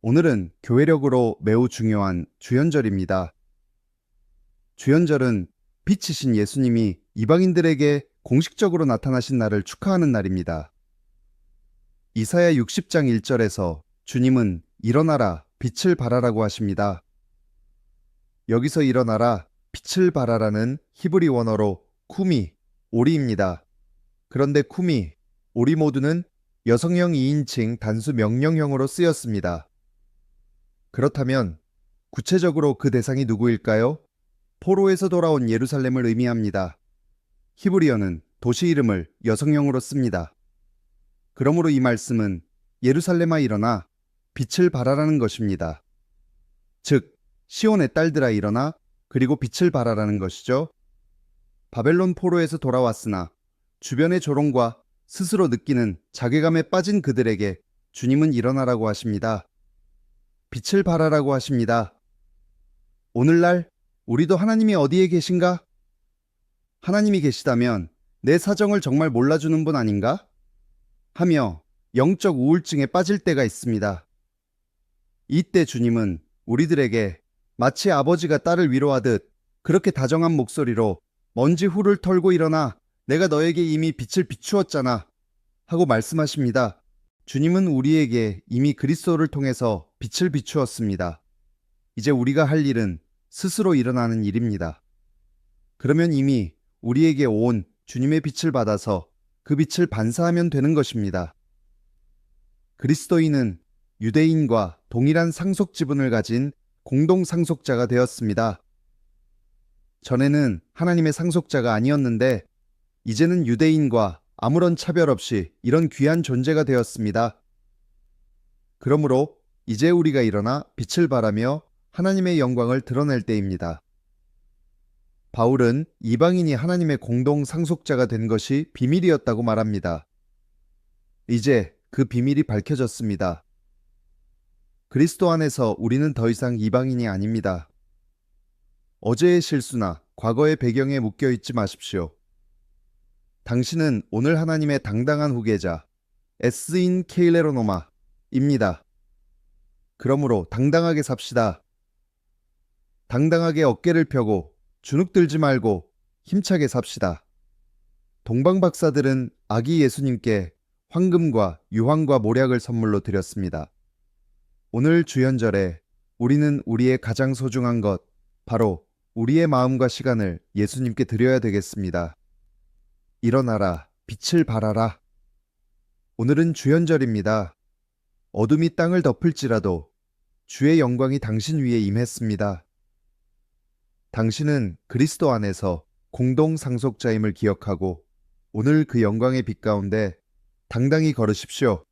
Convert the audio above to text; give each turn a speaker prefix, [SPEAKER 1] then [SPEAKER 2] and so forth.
[SPEAKER 1] 오늘은 교회력으로 매우 중요한 주연절입니다. 주연절은 빛이신 예수님이 이방인들에게 공식적으로 나타나신 날을 축하하는 날입니다. 이사야 60장 1절에서 주님은 일어나라, 빛을 발하라고 하십니다. 여기서 일어나라, 빛을 발하라는 히브리 원어로 쿠미, 오리입니다. 그런데 쿠미, 오리 모두는 여성형 2인칭 단수 명령형으로 쓰였습니다. 그렇다면 구체적으로 그 대상이 누구일까요? 포로에서 돌아온 예루살렘을 의미합니다. 히브리어는 도시 이름을 여성형으로 씁니다. 그러므로 이 말씀은 예루살렘아 일어나 빛을 발하라는 것입니다. 즉, 시온의 딸들아 일어나 그리고 빛을 발하라는 것이죠. 바벨론 포로에서 돌아왔으나 주변의 조롱과 스스로 느끼는 자괴감에 빠진 그들에게 주님은 일어나라고 하십니다. 빛을 발하라고 하십니다. 오늘날 우리도 하나님이 어디에 계신가? 하나님이 계시다면 내 사정을 정말 몰라주는 분 아닌가? 하며 영적 우울증에 빠질 때가 있습니다. 이때 주님은 우리들에게 마치 아버지가 딸을 위로하듯 그렇게 다정한 목소리로 먼지 후를 털고 일어나 내가 너에게 이미 빛을 비추었잖아 하고 말씀하십니다. 주님은 우리에게 이미 그리스도를 통해서 빛을 비추었습니다. 이제 우리가 할 일은 스스로 일어나는 일입니다. 그러면 이미 우리에게 온 주님의 빛을 받아서 그 빛을 반사하면 되는 것입니다. 그리스도인은 유대인과 동일한 상속 지분을 가진 공동 상속자가 되었습니다. 전에는 하나님의 상속자가 아니었는데 이제는 유대인과 아무런 차별 없이 이런 귀한 존재가 되었습니다. 그러므로 이제 우리가 일어나 빛을 발하며 하나님의 영광을 드러낼 때입니다. 바울은 이방인이 하나님의 공동 상속자가 된 것이 비밀이었다고 말합니다. 이제 그 비밀이 밝혀졌습니다. 그리스도 안에서 우리는 더 이상 이방인이 아닙니다. 어제의 실수나 과거의 배경에 묶여 있지 마십시오. 당신은 오늘 하나님의 당당한 후계자, 에스인 케일레로노마입니다. 그러므로 당당하게 삽시다. 당당하게 어깨를 펴고 주눅 들지 말고 힘차게 삽시다. 동방 박사들은 아기 예수님께 황금과 유황과 모략을 선물로 드렸습니다. 오늘 주연절에 우리는 우리의 가장 소중한 것, 바로 우리의 마음과 시간을 예수님께 드려야 되겠습니다. 일어나라, 빛을 발하라. 오늘은 주연절입니다. 어둠이 땅을 덮을지라도 주의 영광이 당신 위에 임했습니다. 당신은 그리스도 안에서 공동 상속자임을 기억하고 오늘 그 영광의 빛 가운데 당당히 걸으십시오.